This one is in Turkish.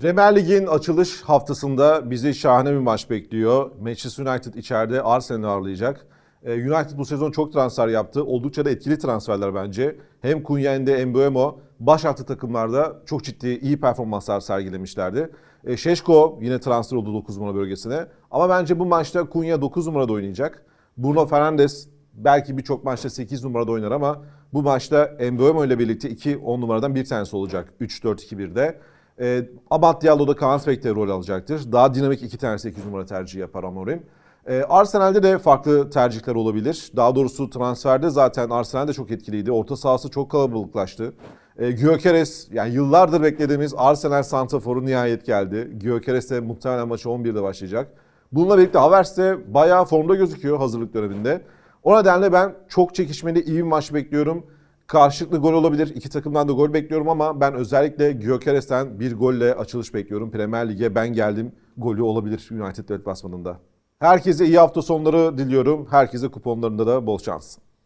Premier Lig'in açılış haftasında bizi şahane bir maç bekliyor. Manchester United içeride Arsenal'i ağırlayacak. Ee, United bu sezon çok transfer yaptı. Oldukça da etkili transferler bence. Hem Cunha hem de baş altı takımlarda çok ciddi iyi performanslar sergilemişlerdi. E, Şeşko yine transfer oldu 9 numara bölgesine. Ama bence bu maçta Cunha 9 numarada oynayacak. Bruno Fernandes belki birçok maçta 8 numarada oynar ama bu maçta Mbeumo ile birlikte 2 10 numaradan bir tanesi olacak 3-4-2-1'de. E, Abad Diallo da Kaan Spek'te rol alacaktır. Daha dinamik iki tane 8 numara tercihi yapar Amorim. E, Arsenal'de de farklı tercihler olabilir. Daha doğrusu transferde zaten Arsenal de çok etkiliydi. Orta sahası çok kalabalıklaştı. E, Gyökeres yani yıllardır beklediğimiz Arsenal Santrafor'u nihayet geldi. Gyökeres de muhtemelen maçı 11'de başlayacak. Bununla birlikte Havertz de bayağı formda gözüküyor hazırlık döneminde. O nedenle ben çok çekişmeli iyi bir maç bekliyorum. Karşılıklı gol olabilir. İki takımdan da gol bekliyorum ama ben özellikle Gyökeres'ten bir golle açılış bekliyorum. Premier Lig'e ben geldim golü olabilir United deplasmanında. Herkese iyi hafta sonları diliyorum. Herkese kuponlarında da bol şans.